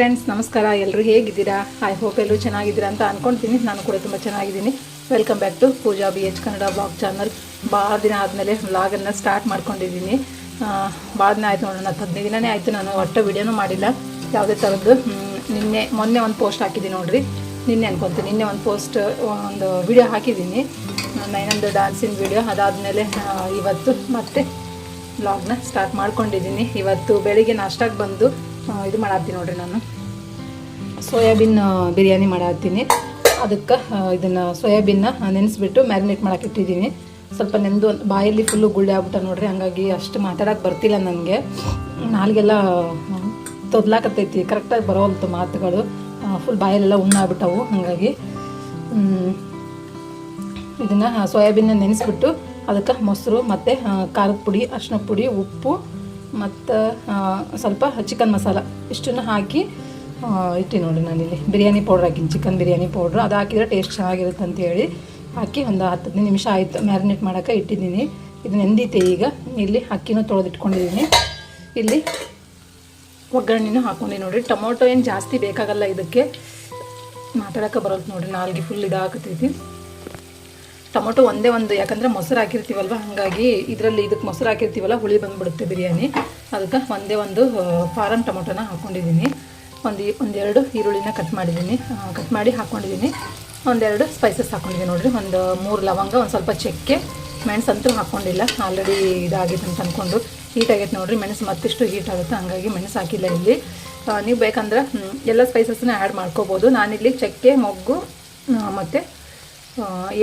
Friends ನಮಸ್ಕಾರ. ಎಲ್ಲರೂ ಹೇಗಿದ್ದೀರಾ? ಐ ಹೋಪ್ ಎಲ್ಲರೂ ಚೆನ್ನಾಗಿದ್ದೀರಾ ಅಂತ ಅನ್ಕೊಳ್ತೀನಿ ನಾನು ಕೂಡ ತುಂಬ ಚೆನ್ನಾಗಿದ್ದೀನಿ. Welcome back to Pooja B H Kannada blog channel ಭಾಳ ದಿನ ಆದಮೇಲೆ ವ್ಲಾಗನ್ನು ಸ್ಟಾರ್ಟ್ ಮಾಡ್ಕೊಂಡಿದ್ದೀನಿ. ಭಾಳ ದಿನ ಆಯಿತು ನೋಡೋಣ. ಹದಿನೈದು ದಿನನೇ ಆಯಿತು ನಾನು ಒಟ್ಟು ವೀಡಿಯೋನೂ ಮಾಡಿಲ್ಲ. ಯಾವುದೇ ಥರದ್ದು ನಿನ್ನೆ, ಮೊನ್ನೆ ಒಂದು ಪೋಸ್ಟ್ ಹಾಕಿದ್ದೀನಿ ನೋಡಿರಿ. ನಿನ್ನೆ ಅನ್ಕೊತೀನಿ. ನಿನ್ನೆ ಒಂದು ಪೋಸ್ಟ್ ಒಂದು ವಿಡಿಯೋ ಹಾಕಿದ್ದೀನಿ. ನೈನೊಂದು ಡ್ಯಾನ್ಸಿನ ವಿಡಿಯೋ ಅದಾದಮೇಲೆ ಇವತ್ತು ಮತ್ತೆ ವ್ಲಾಗ್ನ ಸ್ಟಾರ್ಟ್ ಮಾಡ್ಕೊಂಡಿದ್ದೀನಿ. ಇವತ್ತು ಬೆಳಿಗ್ಗೆ ನಾಷ್ಟಾಗೆ ಬಂದು ಇದು ಮಾಡತ್ತೀನಿ ನೋಡ್ರಿ ನಾನು. ಸೋಯಾಬೀನ್ ಬಿರಿಯಾನಿ ಮಾಡತ್ತೀನಿ. ಅದಕ್ಕೆ ಇದನ್ನು ಸೋಯಾಬೀನ್ನ ನೆನೆಸ್ಬಿಟ್ಟು ಮ್ಯಾರಿನೇಟ್ ಮಾಡಕ್ಕೆ ಇಟ್ಟಿದ್ದೀನಿ. ಸ್ವಲ್ಪ ನೆಂದು ಬಾಯಲ್ಲಿ ಫುಲ್ಲು ಗುಳ್ಳೆ ಆಗ್ಬಿಟ್ಟ ನೋಡ್ರಿ, ಹಂಗಾಗಿ ಅಷ್ಟು ಮಾತಾಡೋಕೆ ಬರ್ತಿಲ್ಲ ನನಗೆ ನಾಲ್ಗೆಲ್ಲ ತೊದ್ಲಾಕತ್ತೈತಿ ಕರೆಕ್ಟಾಗಿ ಬರೋವಂಥ ಮಾತುಗಳು. ಫುಲ್ ಬಾಯಲ್ಲೆಲ್ಲ ಉಣ್ಣಾಗ್ಬಿಟ್ಟವು, ಹಾಗಾಗಿ. ಇದನ್ನು ಸೋಯಾಬೀನ ನೆನೆಸ್ಬಿಟ್ಟು ಅದಕ್ಕೆ ಮೊಸರು, ಮತ್ತು ಖಾರದ ಪುಡಿ, ಅರಿಶಿನ ಪುಡಿ, ಉಪ್ಪು ಮತ್ತು ಸ್ವಲ್ಪ ಚಿಕನ್ ಮಸಾಲ. ಇಷ್ಟನ್ನು ಹಾಕಿ ಇಟ್ಟಿ ನೋಡಿ ನಾನಿಲ್ಲಿ. ಬಿರಿಯಾನಿ ಪೌಡ್ರ್ ಹಾಕಿನಿ, ಚಿಕನ್ ಬಿರಿಯಾನಿ ಪೌಡ್ರ್ ಅದು ಹಾಕಿದರೆ ಟೇಸ್ಟ್ ಚೆನ್ನಾಗಿರುತ್ತೆ ಅಂತ ಹೇಳಿ ಹಾಕಿ ಒಂದು ಹತ್ತು ಹದಿನೈದು ನಿಮಿಷ ಆಯಿತು. ಮ್ಯಾರಿನೇಟ್ ಮಾಡೋಕ್ಕೆ ಇಟ್ಟಿದ್ದೀನಿ. ಇದು ನೆಂದೈತೆ ಈಗ. ಇಲ್ಲಿ ಅಕ್ಕಿನೂ ತೊಳೆದಿಟ್ಕೊಂಡಿದ್ದೀನಿ. ಇಲ್ಲಿ ಒಗ್ಗರಣೆನೂ ಹಾಕ್ಕೊಂಡು ನೋಡಿರಿ ಟೊಮೊಟೊ ಏನು ಜಾಸ್ತಿ ಬೇಕಾಗಲ್ಲ ಇದಕ್ಕೆ. ಮಾತಾಡೋಕೆ ಬರೋದು ನೋಡಿರಿ ನಾಲ್ಗೆ ಫುಲ್ ಇದಾಗತೈತಿ. ಟೊಮೊಟೊ ಒಂದೇ ಒಂದು, ಯಾಕಂದ್ರೆ ಮೊಸರು ಹಾಕಿರ್ತೀವಲ್ವ, ಹಾಗಾಗಿ ಇದರಲ್ಲಿ ಇದಕ್ಕೆ ಮೊಸರು ಹಾಕಿರ್ತೀವಲ್ಲ, ಹುಳಿ ಬಂದ್ಬಿಡುತ್ತೆ ಬಿರಿಯಾನಿ. ಅದಕ್ಕೆ ಒಂದೇ ಒಂದು ಫಾರಮ್ ಟೊಮೊಟೊನ ಹಾಕ್ಕೊಂಡಿದ್ದೀನಿ ಒಂದು ಒಂದೆರಡು ಈರುಳ್ಳಿನ ಕಟ್ ಮಾಡಿದ್ದೀನಿ. ಕಟ್ ಮಾಡಿ ಹಾಕ್ಕೊಂಡಿದ್ದೀನಿ ಒಂದೆರಡು ಸ್ಪೈಸಸ್ ಹಾಕ್ಕೊಂಡಿದ್ದೀನಿ ನೋಡಿರಿ. ಒಂದು ಮೂರು ಲವಂಗ, ಒಂದು ಸ್ವಲ್ಪ ಚಕ್ಕೆ, ಮೆಣಸು ಅಂತೂ ಹಾಕ್ಕೊಂಡಿಲ್ಲ ಆಲ್ರೆಡಿ ಇದಾಗಿದೆ ಅಂತ ಅಂದ್ಕೊಂಡು ಹೀಟ್ ಆಗೈತೆ ನೋಡಿರಿ. ಮೆಣಸು ಮತ್ತಿಷ್ಟು ಹೀಟ್ ಆಗುತ್ತೆ, ಹಾಗಾಗಿ ಮೆಣಸು ಹಾಕಿಲ್ಲ ಇಲ್ಲಿ. ನೀವು ಬೇಕಂದ್ರೆ ಎಲ್ಲ ಸ್ಪೈಸಸ್ನ ಆ್ಯಡ್ ಮಾಡ್ಕೋಬೋದು. ನಾನಿಲ್ಲಿ ಚಕ್ಕೆ, ಮೊಗ್ಗು ಮತ್ತು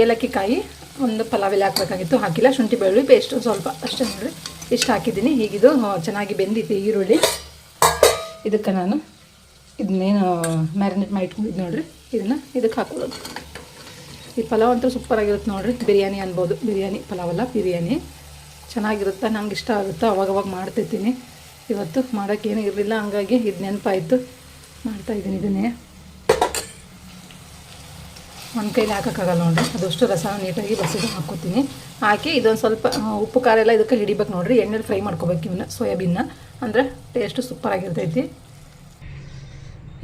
ಏಲಕ್ಕಿ ಕಾಯಿ ಒಂದು ಪಲಾವ್ ಎಲೆ ಹಾಕಬೇಕಾಗಿತ್ತು. ಹಾಕಿಲ್ಲ. ಶುಂಠಿ, ಬೆಳ್ಳುಳ್ಳಿ ಪೇಸ್ಟ್ ಸ್ವಲ್ಪ ಅಷ್ಟೇ ನೋಡಿರಿ ಇಷ್ಟು ಹಾಕಿದ್ದೀನಿ. ಹೀಗಿದು ಚೆನ್ನಾಗಿ ಬೆಂದಿತ್ತು ಈರುಳ್ಳಿ. ಇದಕ್ಕೆ ನಾನು ಇದನ್ನೇನು ಮ್ಯಾರಿನೇಟ್ ಮಾಡಿ ಇಟ್ಕೊಂಡಿದ್ದು ನೋಡಿರಿ. ಇದನ್ನು ಇದಕ್ಕೆ ಹಾಕೊಳ್ಳೋದು ಈ ಪಲಾವ್ ಅಂತೂ ಸೂಪರಾಗಿರುತ್ತೆ ನೋಡಿರಿ. ಬಿರಿಯಾನಿ ಅನ್ಬೋದು. ಬಿರಿಯಾನಿ ಪಲಾವ್ ಅಲ್ಲ ಬಿರಿಯಾನಿ. ಚೆನ್ನಾಗಿರುತ್ತೆ. ನಂಗೆ ಇಷ್ಟ ಆಗುತ್ತೆ. ಅವಾಗವಾಗ ಮಾಡ್ತಿರ್ತೀನಿ. ಇವತ್ತು ಮಾಡೋಕ್ಕೇನು ಇರಲಿಲ್ಲ. ಹಂಗಾಗಿ ಇದು ನೆನಪಾಯಿತು. ಮಾಡ್ತಾಯಿದ್ದೀನಿ ಇದನ್ನೇ. ಒಂದು ಕೈಲಿ ಹಾಕೋಕ್ಕಾಗಲ್ಲ ನೋಡ್ರಿ. ಅದಷ್ಟು ರಸ ನೀಟಾಗಿ ಬಸಿದು ಹಾಕ್ಕೋತೀನಿ. ಹಾಕಿ ಇದೊಂದು ಸ್ವಲ್ಪ ಉಪ್ಪು ಖಾರ ಎಲ್ಲ ಇದಕ್ಕೆ ಹಿಡಿಬೇಕು ನೋಡಿರಿ. ಎಣ್ಣೆಲಿ ಫ್ರೈ ಮಾಡ್ಕೋಬೇಕು ಇವನ್ನ ಸೋಯಾಬೀನ್ನ ಅಂದರೆ ಟೇಸ್ಟು ಸೂಪರಾಗಿರ್ತೈತಿ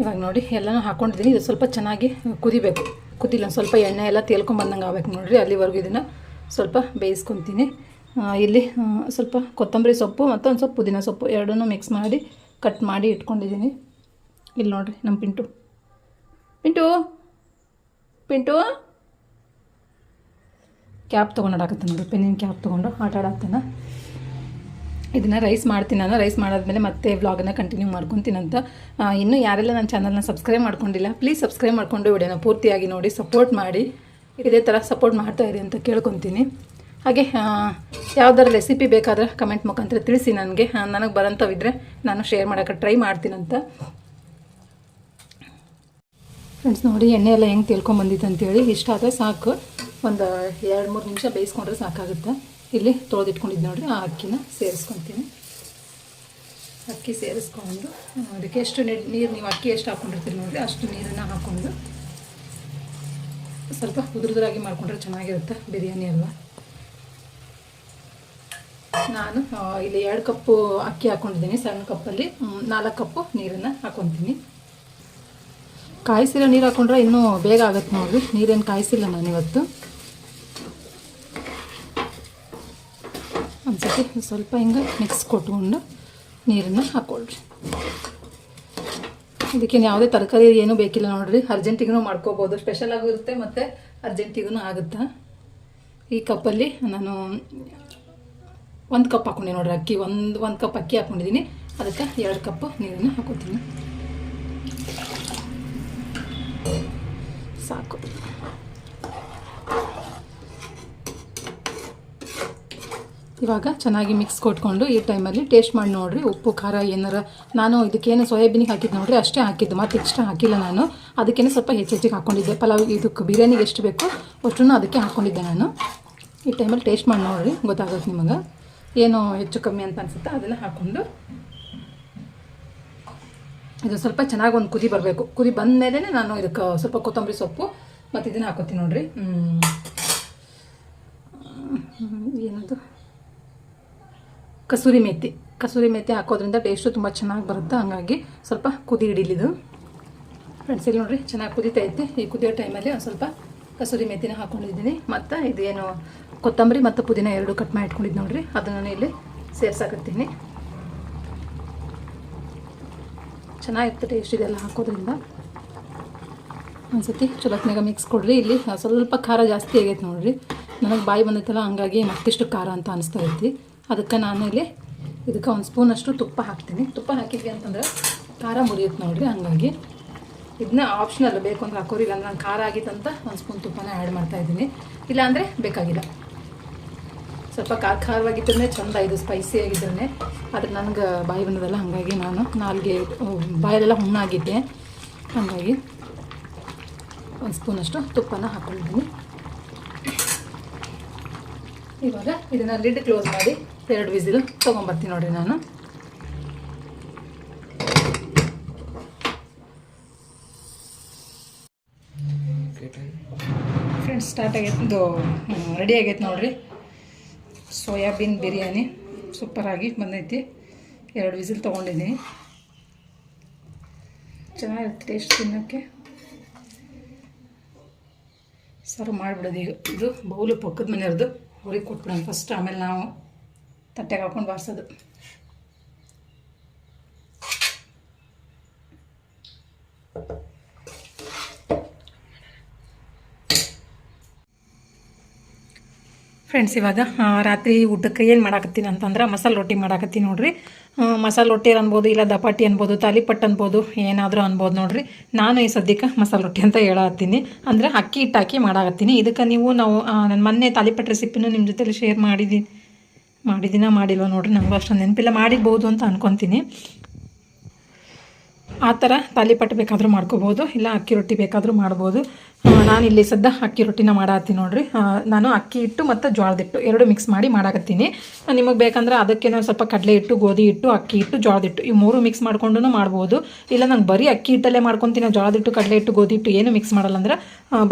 ಇವಾಗ ನೋಡಿ, ಎಲ್ಲನೂ ಹಾಕ್ಕೊಂಡಿದ್ದೀನಿ ಇದು ಸ್ವಲ್ಪ ಚೆನ್ನಾಗಿ ಕುದಿಬೇಕು. ಕುದಿಲ್ಲ ಸ್ವಲ್ಪ ಎಣ್ಣೆ ಎಲ್ಲ ತೇಲ್ಕೊಂಬಂದಂಗೆ ಆಗ್ಬೇಕು ನೋಡಿರಿ. ಅಲ್ಲಿವರೆಗೂ ಇದನ್ನು ಸ್ವಲ್ಪ ಬೇಯಿಸ್ಕೊತೀನಿ. ಇಲ್ಲಿ ಸ್ವಲ್ಪ ಕೊತ್ತಂಬರಿ ಸೊಪ್ಪು ಮತ್ತು ಒಂದು ಸ್ವಲ್ಪ ಪುದೀನ ಸೊಪ್ಪು ಎರಡನ್ನೂ ಮಿಕ್ಸ್ ಮಾಡಿ ಕಟ್ ಮಾಡಿ ಇಟ್ಕೊಂಡಿದ್ದೀನಿ ಇಲ್ಲಿ ನೋಡಿರಿ ನಮ್ಮ ಪಿಂಟು. ಪಿಂಟು! ಪಿಂಟು? ಕ್ಯಾಪ್ ತೊಗೊಂಡು ನೋಡಿ, ಪೆನ್ನಿನ ಕ್ಯಾಪ್ ತೊಗೊಂಡು ಆಟ ಆಡಾಕ್ತಾನೆ ಇದನ್ನು ರೈಸ್ ಮಾಡ್ತೀನಿ ನಾನು, ರೈಸ್ ಮಾಡಾದ್ಮೇಲೆ ಮತ್ತೆ ವ್ಲಾಗನ್ನ ಕಂಟಿನ್ಯೂ ಮಾಡ್ಕೊತೀನಂತ ಇನ್ನೂ ಯಾರೆಲ್ಲ ನನ್ನ ಚಾನಲ್ನ ಸಬ್ಸ್ಕ್ರೈಬ್ ಮಾಡ್ಕೊಂಡಿಲ್ಲ ಪ್ಲೀಸ್ ಸಬ್ಸ್ಕ್ರೈಬ್ ಮಾಡ್ಕೊಂಡು ವಿಡಿಯೋನ ಪೂರ್ತಿಯಾಗಿ ನೋಡಿ ಸಪೋರ್ಟ್ ಮಾಡಿ. ಇದೇ ಥರ ಸಪೋರ್ಟ್ ಮಾಡ್ತಾ ಇರಿ ಅಂತ ಕೇಳ್ಕೊತೀನಿ. ಹಾಗೆ ಯಾವ್ದಾರು ರೆಸಿಪಿ ಬೇಕಾದ್ರೆ ಕಮೆಂಟ್ ಮುಖಾಂತರ ತಿಳಿಸಿ ನನಗೆ. ನನಗೆ ಬರೋಂಥವಿದ್ರೆ ನಾನು ಶೇರ್ ಮಾಡೋಕ್ಕೆ ಟ್ರೈ ಮಾಡ್ತೀನಂತ. ಫ್ರೆಂಡ್ಸ್ ನೋಡಿ ಎಣ್ಣೆ ಎಲ್ಲ ಹೆಂಗೆ ತಿಳ್ಕೊಂಬಂದಿತ್ತು ಅಂತೇಳಿ ಇಷ್ಟ ಆದರೆ ಸಾಕು. ಒಂದು ಎರಡು ಮೂರು ನಿಮಿಷ ಬೇಯಿಸ್ಕೊಂಡ್ರೆ ಸಾಕಾಗುತ್ತೆ. ಇಲ್ಲಿ ತೊಳೆದಿಟ್ಕೊಂಡಿದ್ದು ನೋಡ್ರಿ, ಆ ಅಕ್ಕಿನ ಸೇರಿಸ್ಕೊತೀನಿ. ಅಕ್ಕಿ ಸೇರಿಸ್ಕೊಂಡು, ಅದಕ್ಕೆ ಎಷ್ಟು ನೀರು ನೀವು ಅಕ್ಕಿ ಎಷ್ಟು ಹಾಕ್ಕೊಂಡಿರ್ತೀರಿ ನೋಡಿರಿ, ಅಷ್ಟು ನೀರನ್ನು ಹಾಕ್ಕೊಂಡು ಸ್ವಲ್ಪ ಉದುರುದ್ರಾಗಿ ಮಾಡ್ಕೊಂಡ್ರೆ ಚೆನ್ನಾಗಿರುತ್ತೆ ಬಿರಿಯಾನಿ ಅಲ್ವಾ. ನಾನು ಇಲ್ಲಿ ಎರಡು ಕಪ್ಪು ಅಕ್ಕಿ ಹಾಕ್ಕೊಂಡಿದ್ದೀನಿ ಸಣ್ಣ ಕಪ್ಪಲ್ಲಿ ನಾಲ್ಕು ಕಪ್ಪು ನೀರನ್ನು ಹಾಕ್ಕೊತೀನಿ ಕಾಯಿಸಿರೋ ನೀರು ಹಾಕೊಂಡ್ರೆ ಇನ್ನೂ ಬೇಗ ಆಗುತ್ತೆ ನೋಡಿರಿ. ನೀರೇನು ಕಾಯಿಸಿಲ್ಲ ನಾನು ಇವತ್ತು. ಒಂದ್ಸತಿ ಸ್ವಲ್ಪ ಹಿಂಗೆ ಮಿಕ್ಸ್ ಕೊಟ್ಕೊಂಡು ನೀರನ್ನು ಹಾಕ್ಕೊಳ್ರಿ ಇದಕ್ಕೇನು ಯಾವುದೇ ತರಕಾರಿ ಏನೂ ಬೇಕಿಲ್ಲ ನೋಡ್ರಿ. ಅರ್ಜೆಂಟಿಗೂ ಮಾಡ್ಕೋಬೋದು. ಸ್ಪೆಷಲ್ ಆಗಿರುತ್ತೆ ಮತ್ತು ಅರ್ಜೆಂಟಿಗೂ ಆಗುತ್ತೆ? ಈ ಕಪ್ಪಲ್ಲಿ ನಾನು ಒಂದು ಕಪ್ ಹಾಕೊಂಡೆ ನೋಡ್ರಿ ಅಕ್ಕಿ. ಒಂದು ಒಂದು ಕಪ್ ಅಕ್ಕಿ ಹಾಕ್ಕೊಂಡಿದ್ದೀನಿ ಅದಕ್ಕೆ ಎರಡು ಕಪ್ ನೀರನ್ನು ಹಾಕೋತೀನಿ ಸಾಕು ಇವಾಗ ಚೆನ್ನಾಗಿ ಮಿಕ್ಸ್ ಕೊಟ್ಕೊಂಡು ಈ ಟೈಮಲ್ಲಿ ಟೇಸ್ಟ್ ಮಾಡಿ ನೋಡ್ರಿ. ಉಪ್ಪು, ಖಾರ ಏನಾರ ನಾನು ಇದಕ್ಕೇನು ಸೋಯಾಬೀನಿಗೆ ಹಾಕಿದ್ದು ನೋಡ್ರಿ, ಅಷ್ಟೇ ಹಾಕಿದ್ದು. ಮತ್ತು ಎಕ್ಸ್ಟ್ರಾ ಹಾಕಿಲ್ಲ ನಾನು. ಅದಕ್ಕೇನೆ ಸ್ವಲ್ಪ ಹೆಚ್ಚು ಹೆಚ್ಚಿಗೆ ಹಾಕ್ಕೊಂಡಿದ್ದೆ ಪಲಾವ್ ಇದಕ್ಕೆ ಬಿರಿಯಾನಿಗೆ ಎಷ್ಟು ಬೇಕೋ ಅಷ್ಟನ್ನು ಅದಕ್ಕೆ ಹಾಕ್ಕೊಂಡಿದ್ದೆ ನಾನು. ಈ ಟೈಮಲ್ಲಿ ಟೇಸ್ಟ್ ಮಾಡಿ ನೋಡ್ರಿ ಗೊತ್ತಾಗುತ್ತೆ ನಿಮಗೆ. ಏನು ಹೆಚ್ಚು ಕಮ್ಮಿ ಅಂತ ಅನ್ಸುತ್ತೆ, ಅದನ್ನು ಹಾಕ್ಕೊಂಡು ಇದು ಸ್ವಲ್ಪ ಚೆನ್ನಾಗಿ ಒಂದು ಕುದಿ ಬರಬೇಕು. ಕುದಿ ಬಂದ ಮೇಲೆ ನಾನು ಇದಕ್ಕೆ ಸ್ವಲ್ಪ ಕೊತ್ತಂಬರಿ ಸೊಪ್ಪು ಮತ್ತು ಇದನ್ನು ಹಾಕೋತೀನಿ ನೋಡ್ರಿ. ಕಸೂರಿ ಮೆಥಿ ಕಸೂರಿ ಮೆಥಿ ಹಾಕೋದ್ರಿಂದ ಟೇಸ್ಟು ತುಂಬ ಚೆನ್ನಾಗಿ ಬರುತ್ತೆ. ಹಂಗಾಗಿ ಸ್ವಲ್ಪ ಕುದಿ ಹಿಡಿಲಿದು. ಫ್ರೆಂಡ್ಸ್ ಇಲ್ಲಿ ನೋಡ್ರಿ, ಚೆನ್ನಾಗಿ ಕುದೀತಾ ಐತೆ. ಈ ಕುದಿಯೋ ಟೈಮಲ್ಲಿ ಒಂದು ಸ್ವಲ್ಪ ಕಸೂರಿ ಮೆಥಿನ ಹಾಕೊಂಡಿದ್ದೀನಿ. ಮತ್ತು ಇದೇನು ಕೊತ್ತಂಬರಿ ಮತ್ತು ಪುದೀನ ಎರಡು ಕಟ್ ಮಾಡಿ ಇಟ್ಕೊಂಡಿದ್ದು ನೋಡ್ರಿ. ಅದನ್ನು ನಾನು ಇಲ್ಲಿ ಸೇರ್ಸಾಕತ್ತೀನಿ. ಚೆನ್ನಾಗಿರ್ತದೆ ಟೇಸ್ಟ್ ಇದೆಲ್ಲ ಹಾಕೋದ್ರಿಂದ. ಒಂದ್ಸತಿ ಚಲೋತ್ನಾಗ ಮಿಕ್ಸ್ ಕೊಡ್ರಿ. ಇಲ್ಲಿ ಸ್ವಲ್ಪ ಖಾರ ಜಾಸ್ತಿ ಆಗೈತೆ ನೋಡ್ರಿ. ನನಗೆ ಬಾಯಿ ಬಂದೈತಲ್ಲ, ಹಂಗಾಗಿ ಮತ್ತಿಷ್ಟು ಖಾರ ಅಂತ ಅನಿಸ್ತಾ ಐತಿ. ಅದಕ್ಕೆ ನಾನು ಇಲ್ಲಿ ಇದಕ್ಕೆ ಒಂದು ಸ್ಪೂನಷ್ಟು ತುಪ್ಪ ಹಾಕ್ತೀನಿ. ತುಪ್ಪ ಹಾಕಿದ್ವಿ ಅಂತಂದ್ರೆ ಖಾರ ಮುರಿಯುತ್ತೆ ನೋಡಿರಿ, ಹಂಗಾಗಿ ಇದನ್ನ ಆಪ್ಷನಲ್ ಬೇಕು ಅಂದ್ರೆ ಹಾಕೋರಿ ಇಲ್ಲ ನಾನು ಖಾರ ಆಗಿತ್ತಂತ ಒಂದು ಸ್ಪೂನ್ ತುಪ್ಪನ ಆ್ಯಡ್ ಮಾಡ್ತಾ ಇದ್ದೀನಿ. ಇಲ್ಲಾಂದರೆ ಬೇಕಾಗಿಲ್ಲ. ಸ್ವಲ್ಪ ಖಾರ ಖಾರವಾಗಿದ್ದರೆ ಚಂದ ಇದು ಸ್ಪೈಸಿ ಆಗಿದ್ದರೆ ಆದರೆ ನನಗೆ ಬಾಯಿ ಬಂದದಲ್ಲ ಹಾಗಾಗಿ ನಾನು ನಾಲ್ಗೆ ಬಾಯಲ್ಲೆಲ್ಲ ಹುಣ್ಣಾಗಿದ್ದೆ. ಹಾಗಾಗಿ ಒಂದು ಸ್ಪೂನಷ್ಟು ತುಪ್ಪನ ಹಾಕೊಂಡಿದ್ದೀನಿ. ಇವಾಗ ಇದನ್ನು ಲಿಡ್ ಕ್ಲೋಸ್ ಮಾಡಿ ಎರಡು ವಿಸಿಲ್ ತೊಗೊಂಬರ್ತೀನಿ ನೋಡಿ ನಾನು. ಫ್ರೆಂಡ್ಸ್ ಸ್ಟಾರ್ಟ್ ಆಗೈತೆ ಇದು ರೆಡಿ ಆಗೈತೆ ನೋಡಿರಿ. ಸೋಯಾಬೀನ್ ಬಿರಿಯಾನಿ ಸೂಪರಾಗಿ ಬಂದೈತಿ. ಎರಡು ವಿಸಿಲ್ ತೊಗೊಂಡಿದ್ದೀನಿ ಚೆನ್ನಾಗಿರುತ್ತೆ ಟೇಸ್ಟ್ ತಿನ್ನೋಕ್ಕೆ. ಸರ್ವ್ ಮಾಡಿಬಿಡೋದು ಈಗ. ಇದು ಬೌಲು ಪಕ್ಕದ ಮನೆಯವ್ರದ್ದು ಅವ್ರಿಗೆ ಕೊಟ್ಬಿಡೋಣ ಫಸ್ಟ್ ಆಮೇಲೆ ನಾವು. ತಟ್ಟೆಗೆ ಹಾಕೊಂಡು ಬಾರಿಸೋದು. ಫ್ರೆಂಡ್ಸ್ ಇವಾಗ ರಾತ್ರಿ ಊಟಕ್ಕೆ ಏನು ಮಾಡಾಕತ್ತೀನಿ ಅಂತಂದ್ರೆ ಮಸಾಲೆ ರೊಟ್ಟಿ ಮಾಡಾಕತ್ತೀನಿ ನೋಡ್ರಿ. ಮಸಾಲೆ ರೊಟ್ಟಿ ಅನ್ಬೋದು, ಇಲ್ಲ ದಪಾಟಿ ಅನ್ಬೋದು, ತಾಲಿಪಟ್ಟು ಅನ್ಬೋದು, ಏನಾದರೂ ಅನ್ಬೋದು ನೋಡ್ರಿ. ನಾನು ಈ ಸದ್ಯಕ್ಕೆ ಮಸಾಲೆ ರೊಟ್ಟಿ ಅಂತ ಹೇಳತ್ತೀನಿ. ಅಂದರೆ ಅಕ್ಕಿ ಹಿಟ್ಟು ಹಾಕಿ ಮಾಡಾಕತ್ತೀನಿ. ಇದಕ್ಕೆ ನೀವು ನಾವು ನನ್ನ ಮೊನ್ನೆ ತಾಲಿಪಟ್ಟು ರೆಸಿಪಿನೂ ನಿಮ್ಮ ಜೊತೆಲಿ ಶೇರ್ ಮಾಡಿದ್ದೀನಿ ಮಾಡಿದ್ದೀನ ಮಾಡಿಲ್ವ ನೋಡ್ರಿ ನನಗೂ ಅಷ್ಟೊಂದು ನೆನಪಿಲ್ಲ. ಮಾಡಿರ್ಬೋದು ಅಂತ ಅನ್ಕೊತೀನಿ. ಆ ಥರ ತಾಲಿಪಟ್ಟು ಬೇಕಾದರೂ ಮಾಡ್ಕೋಬೋದು, ಇಲ್ಲ ಅಕ್ಕಿ ರೊಟ್ಟಿ ಬೇಕಾದರೂ ಮಾಡ್ಬೋದು. ನಾನು ಇಲ್ಲಿ ಸದ್ದ ಅಕ್ಕಿ ರೊಟ್ಟಿನ ಮಾಡಾತ್ತೀನಿ ನೋಡಿರಿ. ನಾನು ಅಕ್ಕಿ ಹಿಟ್ಟು ಮತ್ತು ಜೋಳದ ಹಿಟ್ಟು ಎರಡು ಮಿಕ್ಸ್ ಮಾಡಿ ಮಾಡಾಕತ್ತೀನಿ. ನಿಮಗೆ ಬೇಕಂದ್ರೆ ಅದಕ್ಕೆ ನಾನು ಸ್ವಲ್ಪ ಕಡಲೆ ಹಿಟ್ಟು, ಗೋಧಿ ಹಿಟ್ಟು, ಅಕ್ಕಿ ಹಿಟ್ಟು, ಜೋಳದ ಹಿಟ್ಟು ಈ ಮೂರು ಮಿಕ್ಸ್ ಮಾಡ್ಕೊಂಡು ಮಾಡ್ಬೋದು. ಇಲ್ಲ ನಾನು ಬರೀ ಅಕ್ಕಿ ಹಿಟ್ಟಲ್ಲೇ ಮಾಡ್ಕೊತೀನಿ, ಜೋಳದ ಹಿಟ್ಟು, ಕಡಲೆ ಹಿಟ್ಟು, ಗೋಧಿ ಹಿಟ್ಟು ಏನು ಮಿಕ್ಸ್ ಮಾಡಲ್ಲ ಅಂದ್ರೆ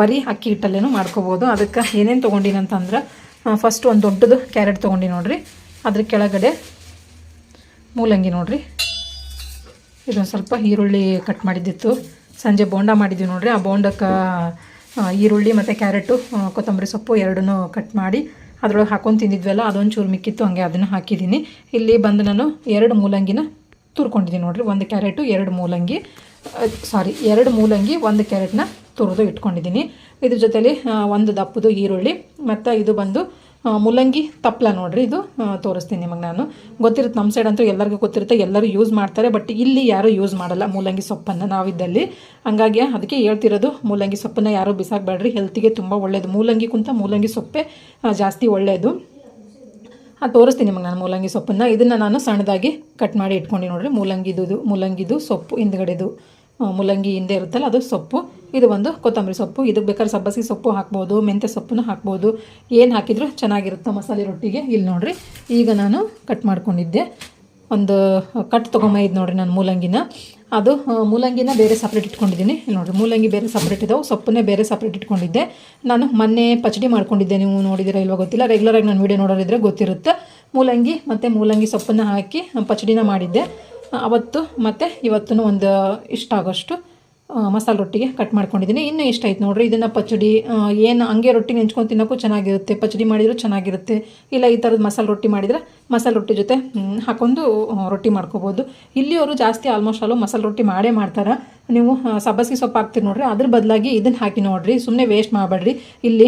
ಬರೀ ಅಕ್ಕಿ ಹಿಟ್ಟಲ್ಲೇನು ಮಾಡ್ಕೋಬೋದು. ಅದಕ್ಕೆ ಏನೇನು ತೊಗೊಂಡಿನಿ ಅಂತಂದ್ರೆ ಫಸ್ಟ್ ಒಂದು ದೊಡ್ಡದು ಕ್ಯಾರೆಟ್ ತೊಗೊಂಡು ನೋಡಿರಿ. ಅದ್ರ ಕೆಳಗಡೆ ಮೂಲಂಗಿ ನೋಡಿರಿ. ಇದೊಂದು ಸ್ವಲ್ಪ ಈರುಳ್ಳಿ ಕಟ್ ಮಾಡಿದ್ದಿತ್ತು. ಸಂಜೆ ಬೋಂಡ ಮಾಡಿದ್ವಿ ನೋಡಿರಿ. ಆ ಬೋಂಡಕ್ಕೆ ಈರುಳ್ಳಿ ಮತ್ತು ಕ್ಯಾರೆಟು ಕೊತ್ತಂಬರಿ ಸೊಪ್ಪು ಎರಡನ್ನೂ ಕಟ್ ಮಾಡಿ ಅದರೊಳಗೆ ಹಾಕೊಂಡು ತಿಂದಿದ್ವಲ್ಲ, ಅದೊಂದು ಚೂರು ಮಿಕ್ಕಿತ್ತು, ಹಂಗೆ ಅದನ್ನು ಹಾಕಿದ್ದೀನಿ. ಇಲ್ಲಿ ಬಂದು ನಾನು ಎರಡು ಮೂಲಂಗಿನ ತುರ್ಕೊಂಡಿದ್ದೀನಿ ನೋಡಿರಿ. ಒಂದು ಕ್ಯಾರೆಟು ಎರಡು ಮೂಲಂಗಿ ಸಾರಿ ಎರಡು ಮೂಲಂಗಿ, ಒಂದು ಕ್ಯಾರೆಟ್ನ ತುರಿದು ಇಟ್ಕೊಂಡಿದ್ದೀನಿ. ಇದ್ರ ಜೊತೇಲಿ ಒಂದು ದಪ್ಪದು ಈರುಳ್ಳಿ, ಮತ್ತು ಇದು ಬಂದು ಮುಲಂಗಿ ಮುಲ್ಲಂಗಿ ತಪ್ಪಲ ನೋಡ್ರಿ ಇದು ತೋರಿಸ್ತೀನಿ ನಿಮಗೆ ನಾನು. ಗೊತ್ತಿರುತ್ತೆ ನಮ್ಮ ಸೈಡ್ ಅಂತೂ ಎಲ್ಲರಿಗೂ ಗೊತ್ತಿರುತ್ತೆ, ಎಲ್ಲರೂ ಯೂಸ್ ಮಾಡ್ತಾರೆ ಬಟ್ ಇಲ್ಲಿ ಯಾರೂ ಯೂಸ್ ಮಾಡಲ್ಲ ಮೂಲಂಗಿ ಸೊಪ್ಪನ್ನು ನಾವಿದ್ದಲ್ಲಿ. ಹಂಗಾಗಿ ಅದಕ್ಕೆ ಹೇಳ್ತಿರೋದು ಮೂಲಂಗಿ ಸೊಪ್ಪನ್ನು ಯಾರೂ ಬಿಸಾಕಬೇಡ್ರಿ ಹೆಲ್ತಿಗೆ ತುಂಬ ಒಳ್ಳೆಯದು ಮೂಲಂಗಿಗಿಂತ ಮೂಲಂಗಿ ಸೊಪ್ಪೆ ಜಾಸ್ತಿ ಒಳ್ಳೆಯದು ಅದು ತೋರಿಸ್ತೀನಿ ನಿಮಗೆ ನಾನು ಮೂಲಂಗಿ ಸೊಪ್ಪನ್ನು. ಇದನ್ನು ನಾನು ಸಣ್ಣದಾಗಿ ಕಟ್ ಮಾಡಿ ಇಟ್ಕೊಂಡು ನೋಡ್ರಿ. ಮೂಲಂಗಿದು ಮೂಲಂಗಿದು ಸೊಪ್ಪು ಹಿಂದ್ಗಡೆದು. ಮೂಲಂಗಿ ಹಿಂದೆ ಇರುತ್ತಲ್ಲ, ಅದು ಸೊಪ್ಪು. ಇದು ಒಂದು ಕೊತ್ತಂಬರಿ ಸೊಪ್ಪು. ಇದಕ್ಕೆ ಬೇಕಾದ್ರೆ ಸಬ್ಬಸಿಗೆ ಸೊಪ್ಪು ಹಾಕ್ಬೋದು, ಮೆಂತ್ಯ ಸೊಪ್ಪನ್ನು ಹಾಕ್ಬೋದು. ಏನು ಹಾಕಿದರೂ ಚೆನ್ನಾಗಿರುತ್ತೆ ಮಸಾಲೆ ರೊಟ್ಟಿಗೆ. ಇಲ್ಲಿ ನೋಡಿರಿ, ಈಗ ನಾನು ಕಟ್ ಮಾಡ್ಕೊಂಡಿದ್ದೆ. ಒಂದು ಕಟ್ ತೊಗೊಂಬೈದು ನೋಡಿರಿ ನಾನು ಮೂಲಂಗಿನ ಅದು ಮೂಲಂಗಿನ ಬೇರೆ ಸಪ್ರೇಟ್ ಇಟ್ಕೊಂಡಿದ್ದೀನಿ. ನೋಡ್ರಿ ಮೂಲಂಗಿ ಬೇರೆ ಸಪ್ರೇಟ್ ಇದಾವೆ. ಸೊಪ್ಪನ್ನೇ ಬೇರೆ ಸಪ್ರೇಟ್ ಇಟ್ಕೊಂಡಿದ್ದೆ. ನಾನು ಮೊನ್ನೆ ಪಚಡಿ ಮಾಡ್ಕೊಂಡಿದ್ದೆ. ನೀವು ನೋಡಿದಿರ ಇಲ್ವೋ ಗೊತ್ತಿಲ್ಲ. ರೆಗ್ಯುಲರಾಗಿ ನಾನು ವೀಡಿಯೋ ನೋಡೋರಿದ್ರೆ ಗೊತ್ತಿರುತ್ತೆ. ಮೂಲಂಗಿ ಮತ್ತು ಮೂಲಂಗಿ ಸೊಪ್ಪನ್ನು ಹಾಕಿ ಪಚಡಿನ ಮಾಡಿದ್ದೆ. ಅವತ್ತು ಮತ್ತು ಇವತ್ತು ಒಂದು ಇಷ್ಟ ಆಗೋಷ್ಟು ಮಸಾಲೆ ರೊಟ್ಟಿಗೆ ಕಟ್ ಮಾಡ್ಕೊಂಡಿದ್ದೀನಿ. ಇನ್ನೂ ಇಷ್ಟ ಆಯ್ತು ನೋಡ್ರಿ, ಇದನ್ನು ಪಚಡಿ ಏನು ಹಂಗೆ ರೊಟ್ಟಿ ನೆಂಚ್ಕೊಂಡು ತಿನ್ನೋಕ್ಕೂ ಚೆನ್ನಾಗಿರುತ್ತೆ, ಪಚಡಿ ಮಾಡಿದರೂ ಚೆನ್ನಾಗಿರುತ್ತೆ. ಇಲ್ಲ ಈ ಥರದ ಮಸಾಲೆ ರೊಟ್ಟಿ ಮಾಡಿದರೆ ಮಸಾಲೆ ರೊಟ್ಟಿ ಜೊತೆ ಹಾಕೊಂಡು ರೊಟ್ಟಿ ಮಾಡ್ಕೋಬೋದು. ಇಲ್ಲಿಯವರು ಜಾಸ್ತಿ ಆಲ್ಮೋಸ್ಟ್ ಅಲ್ಲೂ ಮಸಾಲೆ ರೊಟ್ಟಿ ಮಾಡೇ ಮಾಡ್ತಾರೆ. ನೀವು ಸಬ್ಬಸಿಗೆ ಸೊಪ್ಪು ಹಾಕ್ತೀರಿ ನೋಡ್ರಿ, ಅದ್ರ ಬದಲಾಗಿ ಇದನ್ನು ಹಾಕಿ ನೋಡ್ರಿ. ಸುಮ್ಮನೆ ವೇಸ್ಟ್ ಮಾಡಬೇಡ್ರಿ. ಇಲ್ಲಿ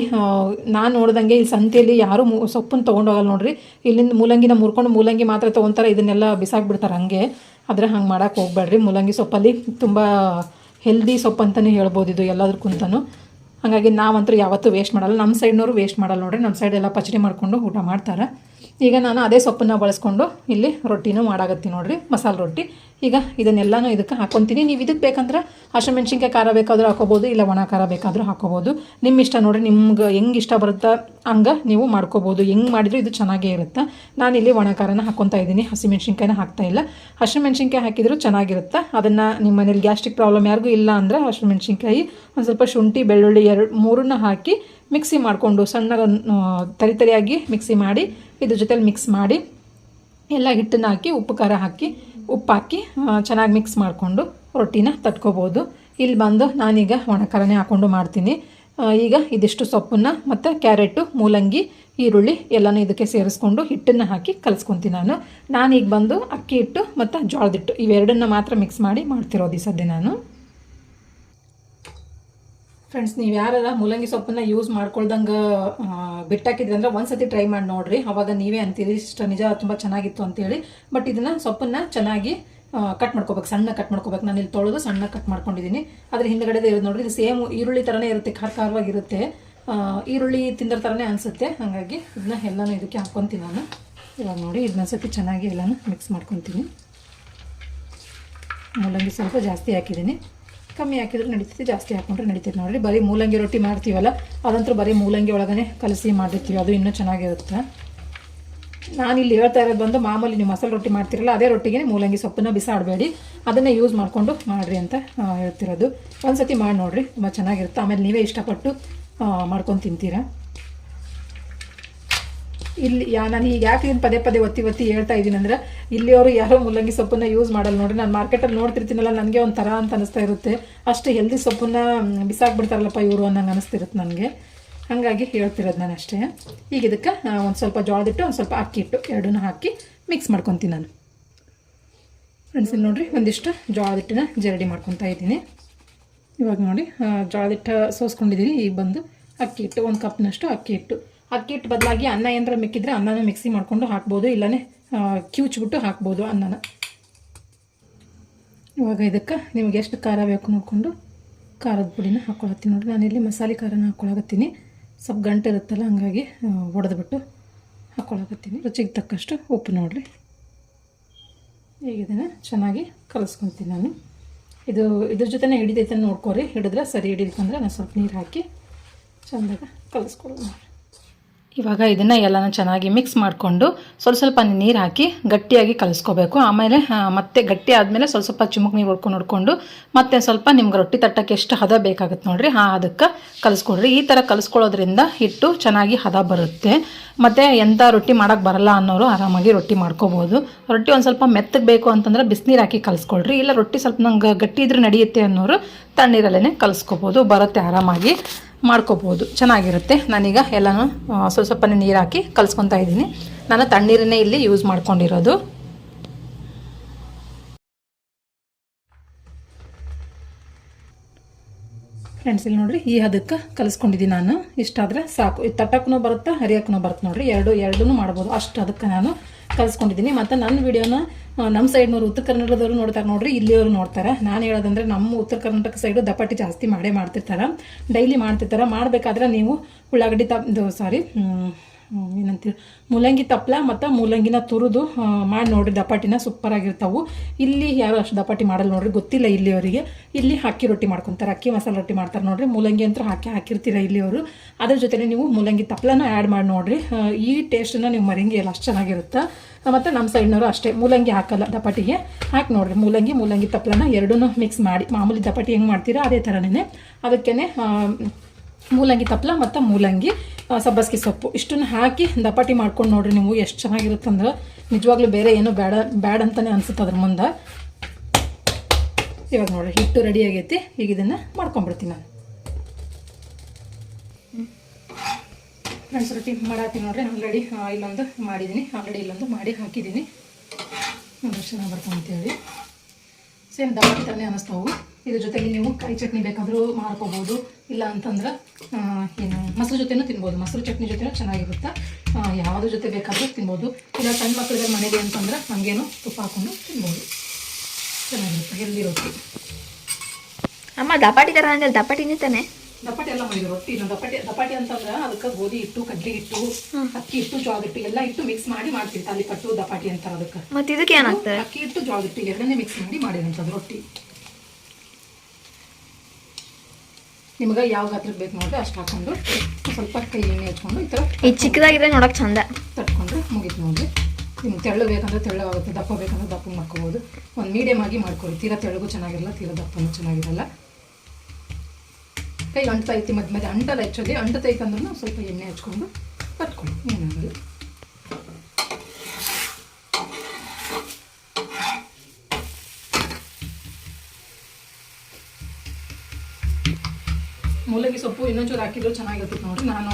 ನಾನು ನೋಡ್ದಂಗೆ ಇಲ್ಲಿ ಸಂತೆಯಲ್ಲಿ ಯಾರೂ ಸೊಪ್ಪನ್ನು ತೊಗೊಂಡೋಗಲ್ಲ ನೋಡ್ರಿ. ಇಲ್ಲಿಂದ ಮೂಲಂಗಿನ ಮುರ್ಕೊಂಡು ಮೂಲಂಗಿ ಮಾತ್ರ ತೊಗೊತಾರೆ, ಇದನ್ನೆಲ್ಲ ಬಿಸಾಕ್ಬಿಡ್ತಾರೆ ಹಂಗೆ. ಆದರೆ ಹಂಗೆ ಮಾಡೋಕ್ಕೆ ಹೋಗ್ಬೇಡ್ರಿ. ಮೂಲಂಗಿ ಸೊಪ್ಪಲ್ಲಿ ತುಂಬ ಹೆಲ್ದಿ ಸೊಪ್ಪು ಅಂತಲೇ ಹೇಳ್ಬೋದು ಇದು ಎಲ್ಲದಕ್ಕಂತನೂ ಹಾಗಾಗಿ ನಾವಂತೂ ಯಾವತ್ತೂ ವೇಸ್ಟ್ ಮಾಡಲ್ಲ. ನಮ್ಮ ಸೈಡ್ನವರು ವೇಸ್ಟ್ ಮಾಡಲ್ಲ ನೋಡ್ರಿ. ನಮ್ಮ ಸೈಡ್ ಎಲ್ಲ ಪಚಡಿ ಮಾಡಿಕೊಂಡು ಊಟ ಮಾಡ್ತಾರೆ. ಈಗ ನಾನು ಅದೇ ಸೊಪ್ಪನ್ನು ಬಳಸ್ಕೊಂಡು ಇಲ್ಲಿ ರೊಟ್ಟಿನೂ ಮಾಡಾಕತ್ತೀನಿ ನೋಡಿರಿ, ಮಸಾಲೆ ರೊಟ್ಟಿ. ಈಗ ಇದನ್ನೆಲ್ಲನೂ ಇದಕ್ಕೆ ಹಾಕ್ಕೊತೀನಿ. ನೀವು ಇದಕ್ಕೆ ಬೇಕಂದ್ರೆ ಹಸಿಮೆಣ್ಸಿನ್ಕಾಯಿ ಖಾರ ಬೇಕಾದರೂ ಹಾಕೋಬೋದು, ಇಲ್ಲ ಒಣ ಖಾರ ಬೇಕಾದರೂ ಹಾಕೋಬೋದು. ನಿಮ್ಮ ಇಷ್ಟ ನೋಡ್ರಿ, ನಿಮ್ಗೆ ಹೆಂಗೆ ಇಷ್ಟ ಬರುತ್ತಾ ಹಂಗೆ ನೀವು ಮಾಡ್ಕೋಬೋದು. ಹೆಂಗೆ ಮಾಡಿದರೂ ಇದು ಚೆನ್ನಾಗೇ ಇರುತ್ತೆ. ನಾನಿಲ್ಲಿ ಒಣ ಖಾರನ ಹಾಕ್ಕೊತಾ ಇದ್ದೀನಿ. ಹಸಿಮೆಣ್ಸಿನ್ಕಾಯಿನ ಹಾಕ್ತಾ ಇಲ್ಲ. ಹಸಿಮೆಣ್ಸಿನ್ಕಾಯಿ ಹಾಕಿದರೂ ಚೆನ್ನಾಗಿರುತ್ತೆ. ಅದನ್ನು ನಿಮ್ಮ ಮನೇಲಿ ಗ್ಯಾಸ್ಟ್ರಿಕ್ ಪ್ರಾಬ್ಲಮ್ ಯಾರಿಗೂ ಇಲ್ಲ ಅಂದರೆ ಹಸಿಮೆಣ್ಸಿನ್ಕಾಯಿ ಒಂದು ಸ್ವಲ್ಪ ಶುಂಠಿ, ಬೆಳ್ಳುಳ್ಳಿ ಎರಡು ಮೂರನ್ನ ಹಾಕಿ ಮಿಕ್ಸಿ ಮಾಡಿಕೊಂಡು ಸಣ್ಣ ತರಿ ತರಿಯಾಗಿ ಮಿಕ್ಸಿ ಮಾಡಿ, ಇದ್ರ ಜೊತೇಲಿ ಮಿಕ್ಸ್ ಮಾಡಿ, ಎಲ್ಲ ಹಿಟ್ಟನ್ನು ಹಾಕಿ, ಉಪ್ಪು ಖಾರ ಹಾಕಿ, ಉಪ್ಪು ಹಾಕಿ ಚೆನ್ನಾಗಿ ಮಿಕ್ಸ್ ಮಾಡಿಕೊಂಡು ರೊಟ್ಟಿನ ತಟ್ಕೋಬೋದು. ಇಲ್ಲಿ ಬಂದು ನಾನೀಗ ಒಣಖಾರನೇ ಹಾಕ್ಕೊಂಡು ಮಾಡ್ತೀನಿ. ಈಗ ಇದಿಷ್ಟು ಸೊಪ್ಪನ್ನು ಮತ್ತು ಕ್ಯಾರೆಟು, ಮೂಲಂಗಿ, ಈರುಳ್ಳಿ ಎಲ್ಲನೂ ಇದಕ್ಕೆ ಸೇರಿಸ್ಕೊಂಡು ಹಿಟ್ಟನ್ನು ಹಾಕಿ ಕಲಿಸ್ಕೊತೀನಿ ನಾನು. ನಾನೀಗ ಬಂದು ಅಕ್ಕಿ ಹಿಟ್ಟು ಮತ್ತು ಜೋಳದ ಹಿಟ್ಟು ಇವೆರಡನ್ನ ಮಾತ್ರ ಮಿಕ್ಸ್ ಮಾಡಿ ಮಾಡ್ತಿರೋದು ಈ ಸದ್ಯ ನಾನು. ಫ್ರೆಂಡ್ಸ್ ನೀವು ಯಾರೆಲ್ಲ ಮೂಲಂಗಿ ಸೊಪ್ಪನ್ನ ಯೂಸ್ ಮಾಡ್ಕೊಳ್ದಂಗೆ ಬಿಟ್ಟಾಕಿದ್ರಿ ಅಂದ್ರೆ ಒಂದ್ಸತಿ ಟ್ರೈ ಮಾಡಿ ನೋಡ್ರಿ. ಅವಾಗ ನೀವೇ ಅಂತೀರಿ, ಇಷ್ಟ ನಿಜ, ತುಂಬ ಚೆನ್ನಾಗಿತ್ತು ಅಂತೇಳಿ. ಬಟ್ ಇದನ್ನ ಸೊಪ್ಪನ್ನ ಚೆನ್ನಾಗಿ ಕಟ್ ಮಾಡ್ಕೋಬೇಕು, ಸಣ್ಣ ಕಟ್ ಮಾಡ್ಕೋಬೇಕು. ನಾನು ಇಲ್ಲಿ ತೊಳೆದು ಸಣ್ಣ ಕಟ್ ಮಾಡ್ಕೊಂಡಿದ್ದೀನಿ ಅದ್ರ ಹಿಂದ್ಗಡೆ ಇರೋದು ನೋಡ್ರಿ, ಇದು ಸೇಮ್ ಈರುಳ್ಳಿ ಥರನೇ ಇರುತ್ತೆ ಖಾರ ಖಾರವಾಗಿರುತ್ತೆ ಈರುಳ್ಳಿ ತಿಂದ್ರ ಥರನೇ ಅನಿಸುತ್ತೆ. ಹಾಗಾಗಿ ಇದನ್ನ ಎಲ್ಲನೂ ಇದಕ್ಕೆ ಹಾಕ್ಕೊತೀನಿ ನಾನು. ಇವಾಗ ನೋಡಿ ಇದನ್ನ ಸತಿ ಚೆನ್ನಾಗಿ ಎಲ್ಲನೂ ಮಿಕ್ಸ್ ಮಾಡ್ಕೊತೀನಿ. ಮೂಲಂಗಿ ಸ್ವಲ್ಪ ಜಾಸ್ತಿ ಹಾಕಿದ್ದೀನಿ. ಕಮ್ಮಿ ಹಾಕಿದ್ರೆ ನಡೀತೈತಿ ಜಾಸ್ತಿ ಹಾಕೊಂಡ್ರೆ ನಡೀತೈತೆ ನೋಡಿರಿ. ಬರೀ ಮೂಲಂಗಿ ರೊಟ್ಟಿ ಮಾಡ್ತೀವಲ್ಲ ಅದಂತೂ ಬರೀ ಮೂಲಂಗಿ ಒಳಗನೆ ಕಲಸಿ ಮಾಡಿರ್ತೀವಿ ಅದು ಇನ್ನೂ ಚೆನ್ನಾಗಿರುತ್ತೆ. ನಾನು ಇಲ್ಲಿ ಹೇಳ್ತಾ ಇರೋದು ಬಂದು, ಮಾಮೂಲಿ ನೀವು ಮಸಾಲೆ ರೊಟ್ಟಿ ಮಾಡ್ತಿರಲ್ಲ, ಅದೇ ರೊಟ್ಟಿಗೆ ಮೂಲಂಗಿ ಸೊಪ್ಪನ್ನ ಬಿಸಾಡಬೇಡಿ. ಅದನ್ನು ಯೂಸ್ ಮಾಡಿಕೊಂಡು ಮಾಡಿರಿ ಅಂತ ಹೇಳ್ತಿರೋದು. ಒಂದು ಸತಿ ಮಾಡಿ ನೋಡಿರಿ, ತುಂಬ ಚೆನ್ನಾಗಿರುತ್ತೆ. ಆಮೇಲೆ ನೀವೇ ಇಷ್ಟಪಟ್ಟು ಮಾಡ್ಕೊಂಡು ತಿಂತೀರಾ? ಇಲ್ಲಿ ನಾನು ಈಗ ಯಾಕೆ ಇದನ್ನು ಪದೇ ಪದೇ ಒತ್ತಿ ಒತ್ತಿ ಹೇಳ್ತಾ ಇದ್ದೀನಿ ಅಂದ್ರೆ, ಇಲ್ಲಿಯವರು ಯಾರೋ ಮುಲ್ಲಂಗಿ ಸೊಪ್ಪನ್ನ ಯೂಸ್ ಮಾಡಲ್ಲ ನೋಡಿ ನಾನು ಮಾರ್ಕೆಟಲ್ಲಿ ನೋಡ್ತಿರ್ತೀನಲ್ಲ, ನನಗೆ ಒಂಥರ ಅಂತ ಅನಿಸ್ತಾ ಇರುತ್ತೆ. ಅಷ್ಟು ಹೆಲ್ದಿ ಸೊಪ್ಪನ್ನ ಬಿಸಾಕ್ಬಿಡ್ತಾರಲ್ಲಪ್ಪ ಇವರು ಅನ್ನಂಗೆ ಅನಿಸ್ತಿರುತ್ತೆ ನನಗೆ. ಹಾಗಾಗಿ ಹೇಳ್ತಿರೋದು ನಾನು ಅಷ್ಟೇ. ಈಗ ಇದಕ್ಕೆ ಒಂದು ಸ್ವಲ್ಪ ಜೋಳದಿಟ್ಟು, ಒಂದು ಸ್ವಲ್ಪ ಅಕ್ಕಿ ಇಟ್ಟು ಎರಡೂ ಹಾಕಿ ಮಿಕ್ಸ್ ಮಾಡ್ಕೊತೀನಿ ನಾನು. ಫ್ರೆಂಡ್ಸ್ ಇಲ್ಲಿ ನೋಡಿರಿ, ಒಂದಿಷ್ಟು ಜೋಳದ ಹಿಟ್ಟನ್ನ ಜರಡಿ ಮಾಡ್ಕೊತಾ ಇದ್ದೀನಿ. ಇವಾಗ ನೋಡಿ ಜೋಳದಿಟ್ಟು ಸೋಸ್ಕೊಂಡಿದ್ದೀನಿ ಈಗ ಬಂದು ಅಕ್ಕಿ ಹಿಟ್ಟು, ಒಂದು ಕಪ್ನಷ್ಟು ಅಕ್ಕಿ ಹಿಟ್ಟು ಅಕ್ಕಿ ಹಿಟ್ಟು ಬದಲಾಗಿ ಅನ್ನ ಏನಾರ ಮಿಕ್ಕಿದ್ರೆ ಅನ್ನನ ಮಿಕ್ಸಿ ಮಾಡಿಕೊಂಡು ಹಾಕ್ಬೋದು, ಇಲ್ಲನೇ ಕ್ಯೂಚ್ಬಿಟ್ಟು ಹಾಕ್ಬೋದು ಅನ್ನನ. ಇವಾಗ ಇದಕ್ಕೆ ನಿಮ್ಗೆ ಎಷ್ಟು ಖಾರ ಬೇಕು ನೋಡಿಕೊಂಡು ಖಾರದ ಪುಡಿನ ಹಾಕ್ಕೊಳತ್ತೀನಿ ನೋಡ್ರಿ. ನಾನಿಲ್ಲಿ ಮಸಾಲೆ ಖಾರನ ಹಾಕ್ಕೊಳಕತ್ತೀನಿ ಸ್ವಲ್ಪ ಗಂಟೆ ಇರುತ್ತಲ್ಲ, ಹಂಗಾಗಿ ಒಡೆದ್ಬಿಟ್ಟು ಹಾಕ್ಕೊಳಕತ್ತೀನಿ ರುಚಿಗೆ ತಕ್ಕಷ್ಟು ಉಪ್ಪು ನೋಡಿರಿ. ಈಗ ಇದನ್ನು ಚೆನ್ನಾಗಿ ಕಲಿಸ್ಕೊತೀನಿ ನಾನು. ಇದು, ಇದ್ರ ಜೊತೆನೇ ಹಿಡಿದೈತೆ ನೋಡ್ಕೊರಿ. ಹಿಡಿದ್ರೆ ಸರಿ ಹಿಡಿಲಿಕ್ಕಂದ್ರೆ ನಾನು ಸ್ವಲ್ಪ ನೀರು ಹಾಕಿ ಚೆಂದಾಗ ಕಲಿಸ್ಕೊಳ್ಳೋದು ಇವಾಗ ಇದನ್ನು ಎಲ್ಲನೂ ಚೆನ್ನಾಗಿ ಮಿಕ್ಸ್ ಮಾಡಿಕೊಂಡು ಸ್ವಲ್ಪ ಸ್ವಲ್ಪ ನೀರು ಹಾಕಿ ಗಟ್ಟಿಯಾಗಿ ಕಲಿಸ್ಕೋಬೇಕು. ಆಮೇಲೆ ಮತ್ತೆ ಗಟ್ಟಿ ಆದಮೇಲೆ ಸ್ವಲ್ಪ ಸ್ವಲ್ಪ ಚಿಮುಕ್ ನೀರು ಹೊಡ್ಕೊಂಡು ಹೊಡ್ಕೊಂಡು ಮತ್ತೆ ಸ್ವಲ್ಪ ನಿಮ್ಗೆ ರೊಟ್ಟಿ ತಟ್ಟಕ್ಕೆ ಎಷ್ಟು ಹದ ಬೇಕಾಗುತ್ತೆ ನೋಡಿರಿ, ಆ ಅದಕ್ಕೆ ಕಲಿಸ್ಕೊಡ್ರಿ. ಈ ಥರ ಕಲಿಸ್ಕೊಳ್ಳೋದ್ರಿಂದ ಹಿಟ್ಟು ಚೆನ್ನಾಗಿ ಹದ ಬರುತ್ತೆ. ಮತ್ತು ಎಂಥ ರೊಟ್ಟಿ ಮಾಡೋಕ್ಕೆ ಬರಲ್ಲ ಅನ್ನೋರು ಆರಾಮಾಗಿ ರೊಟ್ಟಿ ಮಾಡ್ಕೋಬೋದು. ರೊಟ್ಟಿ ಒಂದು ಸ್ವಲ್ಪ ಮೆತ್ತಗೆ ಬೇಕು ಅಂತಂದ್ರೆ ಬಿಸಿನೀರು ಹಾಕಿ ಕಲಿಸ್ಕೊಳ್ರಿ. ಇಲ್ಲ ರೊಟ್ಟಿ ಸ್ವಲ್ಪ ನಂಗೆ ಗಟ್ಟಿ ಇದ್ರೆ ನಡೆಯುತ್ತೆ ಅನ್ನೋರು ತಣ್ಣೀರಲ್ಲೇ ಕಲಿಸ್ಕೋಬೋದು. ಬರುತ್ತೆ ಆರಾಮಾಗಿ. ಮಾಡ್ಕೋಬೋದು ಚೆನ್ನಾಗಿರುತ್ತೆ. ನಾನೀಗ ಎಲ್ಲನೂ ಸ್ವಲ್ಪ ಸ್ವಲ್ಪ ಸ್ವಲ್ಪನೇ ನೀರು ಹಾಕಿ ಕಲಿಸ್ಕೊತಾ ಇದ್ದೀನಿ. ನಾನು ತಣ್ಣೀರನ್ನೇ ಇಲ್ಲಿ ಯೂಸ್ ಮಾಡ್ಕೊಂಡಿರೋದು. ಫ್ರೆಂಡ್ಸ್ ಇಲ್ಲಿ ನೋಡ್ರಿ, ಈ ಹದಕ್ಕೆ ಕಲಿಸ್ಕೊಂಡಿದ್ದೀನಿ ನಾನು. ಇಷ್ಟಾದರೆ ಸಾಕು. ಇದು ತಟ್ಟಕ್ಕೂ ಬರುತ್ತೆ ಹರಿಯಕ್ಕೂ ಬರುತ್ತೆ ನೋಡ್ರಿ. ಎರಡು ಎರಡೂ ಮಾಡ್ಬೋದು. ಅಷ್ಟು ಅದಕ್ಕೆ ನಾನು ಕಲಿಸ್ಕೊಂಡಿದ್ದೀನಿ. ಮತ್ತು ನನ್ನ ವಿಡಿಯೋನ ನಮ್ಮ ಸೈಡ್ನವ್ರು ಉತ್ತರ ಕರ್ನಾಟಕದವರು ನೋಡ್ತಾರೆ ನೋಡ್ರಿ, ಇಲ್ಲಿಯವರು ನೋಡ್ತಾರೆ. ನಾನು ಹೇಳೋದಂದ್ರೆ ನಮ್ಮ ಉತ್ತರ ಕರ್ನಾಟಕ ಸೈಡು ದಪಾಟಿ ಜಾಸ್ತಿ ಮಾಡೇ ಮಾಡ್ತಿರ್ತಾರೆ. ಡೈಲಿ ಮಾಡ್ತಿರ್ತಾರೆ. ಮಾಡಬೇಕಾದ್ರೆ ನೀವು ಉಳ್ಳಾಗಡ್ಡಿ ತ ಸಾರಿ ಏನಂತೀವಿ ಮೂಲಂಗಿ ತಪ್ಪಲ ಮತ್ತು ಮೂಲಂಗಿನ ತುರಿದು ಮಾಡಿ ನೋಡ್ರಿ, ದಪಾಟಿನ ಸೂಪರ್ ಆಗಿರ್ತಾವು. ಇಲ್ಲಿ ಯಾರು ಅಷ್ಟು ದಪಾಟಿ ಮಾಡಲ್ಲ ನೋಡ್ರಿ, ಗೊತ್ತಿಲ್ಲ ಇಲ್ಲಿಯವರಿಗೆ. ಇಲ್ಲಿ ಅಕ್ಕಿ ರೊಟ್ಟಿ ಮಾಡ್ಕೊತಾರೆ, ಅಕ್ಕಿ ಮಸಾಲೆ ರೊಟ್ಟಿ ಮಾಡ್ತಾರೆ ನೋಡ್ರಿ. ಮೂಲಂಗಿ ಅಂತೂ ಹಾಕಿ ಹಾಕಿರ್ತೀರ ಇಲ್ಲಿಯವರು. ಅದ್ರ ಜೊತೆಗೆ ನೀವು ಮೂಲಂಗಿ ತಪ್ಪಲನ ಆ್ಯಡ್ ಮಾಡಿ ನೋಡ್ರಿ. ಈ ಟೇಸ್ಟನ್ನು ನೀವು ಮರಿಂಗಿ ಎಲ್ಲ ಅಷ್ಟು ಚೆನ್ನಾಗಿರುತ್ತೆ? ಮತ್ತು ನಮ್ಮ ಸೈಡ್ನವರು ಅಷ್ಟೇ, ಮೂಲಂಗಿ ಹಾಕಲ್ಲ ದಪಾಟಿಗೆ. ಹಾಕಿ ನೋಡ್ರಿ, ಮೂಲಂಗಿ ಮೂಲಂಗಿ ತಪ್ಪಲನ ಎರಡೂ ಮಿಕ್ಸ್ ಮಾಡಿ. ಮಾಮೂಲಿ ದಪಾಟಿ ಹೆಂಗೆ ಮಾಡ್ತೀರಾ ಅದೇ ಥರನೇ ಅದಕ್ಕೇ ಮೂಲಂಗಿ ತಪ್ಪಲ ಮತ್ತು ಮೂಲಂಗಿ. ಸಬ್ಬಸ್ಗೆ ಸೊಪ್ಪು. ಇಷ್ಟನ್ನು ಹಾಕಿ ದಪಾಟಿ ಮಾಡ್ಕೊಂಡು ನೋಡ್ರಿ ನೀವು ಎಷ್ಟು ಚೆನ್ನಾಗಿರುತ್ತೆ ಅಂದ್ರೆ ನಿಜವಾಗ್ಲೂ ಬೇರೆ ಏನೂ ಬೇಡ, ಬ್ಯಾಡ ಅಂತಲೇ ಅನ್ಸುತ್ತೆ ಅದ್ರ ಮುಂದೆ. ಇವಾಗ ನೋಡ್ರಿ, ಹಿಟ್ಟು ರೆಡಿ ಆಗೈತಿ. ಈಗ ಇದನ್ನು ಮಾಡ್ಕೊಂಡ್ಬಿಡ್ತೀನಿ ನಾನು. ಫ್ರೆಂಡ್ಸ್, ರೊಟ್ಟಿ ಮಾಡಾತೀನಿ ನೋಡ್ರಿ ಆಲ್ರೆಡಿ ಇಲ್ಲೊಂದು ಮಾಡಿದ್ದೀನಿ ಆಲ್ರೆಡಿ ಇಲ್ಲೊಂದು ಮಾಡಿ ಹಾಕಿದ್ದೀನಿ ನೋಡಿ ಚೆನ್ನಾಗಿ ಹೇಳಿ. ಸೇಮ್ ದಪಾಟಿ ತಾನೇ ಅನ್ನಿಸ್ತಾವು ಇದ್ರ ಜೊತೆಗೆ ನೀವು ಕಾಯಿ ಚಟ್ನಿ ಬೇಕಾದರೂ ಮಾಡ್ಕೋಬೋದು. ಇಲ್ಲ ಅಂತಂದ್ರೆ ಏನು ಮೊಸರು ಜೊತೆನೂ ತಿನ್ಬೋದು. ಮೊಸರು ಚಟ್ನಿ ಜೊತೆನೂ ಚೆನ್ನಾಗಿರುತ್ತೆ. ಯಾವುದ್ರ ಜೊತೆ ಬೇಕಾದರೂ ತಿನ್ಬೋದು. ಇಲ್ಲ ಸಣ್ಣ ಮಕ್ಕಳಿಗೆ ಮನೆಗೆ ಅಂತಂದ್ರೆ ಹಂಗೇನು ತುಪ್ಪ ಹಾಕೊಂಡು ತಿನ್ಬೋದು. ಚೆನ್ನಾಗಿರುತ್ತೆ ಹೆಲ್ದಿ ರೊಟ್ಟಿ. ಅಮ್ಮ ದಪಾಟಿ ಥರ ಅಂದ್ರೆ ದಪಾಟಿನೇ ತಾನೆ? ದಪಾಟಿ ಎಲ್ಲ ಮಾಡಿದ್ರು ರೊಟ್ಟಿ ದಪಾಟಿ ದಪಾಟಿ ಅಂತಂದ್ರೆ ಅದಕ್ಕೆ ಗೋಧಿ ಹಿಟ್ಟು ಕಡ್ಲಿ ಹಿಟ್ಟು ಅಕ್ಕಿ ಹಿಟ್ಟು ಜೋಳದ ಹಿಟ್ಟು ಎಲ್ಲ ಇಟ್ಟು ಮಿಕ್ಸ್ ಮಾಡಿ ಮಾಡ್ತೀವಿ. ತಾಲಿಪಟ್ಟು ದಪಾಟಿ ಅಂತಾರೆ ಅದಕ್ಕೆ. ಮತ್ತೆ ಇದಕ್ಕೆ ಏನಾಗ್ತದೆ ಅಕ್ಕಿ ಹಿಟ್ಟು ಜೋಳದ ಹಿಟ್ಟು ಎರಡನ್ನೇ ಮಿಕ್ಸ್ ಮಾಡಿ ಮಾಡಿದಂಥದ್ದು ರೊಟ್ಟಿ. ನಿಮಗೆ ಯಾವ ಗಾತ್ರಕ್ಕೆ ಬೇಕು ನೋಡ್ರಿ ಅಷ್ಟು ಹಾಕೊಂಡು ಸ್ವಲ್ಪ ಕೈ ಎಣ್ಣೆ ಹಚ್ಕೊಂಡು ಈ ಥರ ಈ ಚಿಕ್ಕದಾಗಿದೆ ನೋಡೋಕೆ ಚಂದ. ತಟ್ಕೊಂಡ್ರೆ ಮುಗೀತು ನೋಡ್ರಿ. ನಿಮ್ಗೆ ತೆಳ್ಳು ಬೇಕಂದ್ರೆ ತೆಳ್ಳವಾಗುತ್ತೆ ದಪ್ಪ ಬೇಕಂದ್ರೆ ದಪ್ಪ ಮಾಡ್ಕೋಬೋದು. ಒಂದು ಮೀಡಿಯಮ್ ಆಗಿ ಮಾಡ್ಕೊಳ್ಳಿ. ತೀರಾ ತೆಳ್ಳಗೂ ಚೆನ್ನಾಗಿರಲ್ಲ ತೀರಾ ದಪ್ಪನೂ ಚೆನ್ನಾಗಿರಲ್ಲ. ಕೈ ಅಂಟ್ತೈತಿ ಮಧ್ಯ ಮಧ್ಯ ಅಂಟಲ್ಲ ಹೆಚ್ಚೋದಿ ಅಂಟತೈತೆ ಅಂದ್ರೂ ಸ್ವಲ್ಪ ಎಣ್ಣೆ ಹಚ್ಕೊಂಡು ತಟ್ಕೊಳ್ಳಿ. ಏನಾಗಲ್ಲ. ಮೂಲಂಗಿ ಸೊಪ್ಪು ಇನ್ನೊಂಚೂರು ಹಾಕಿದ್ರು ಚೆನ್ನಾಗಿರ್ತೈತೆ ನೋಡಿ ನಾನು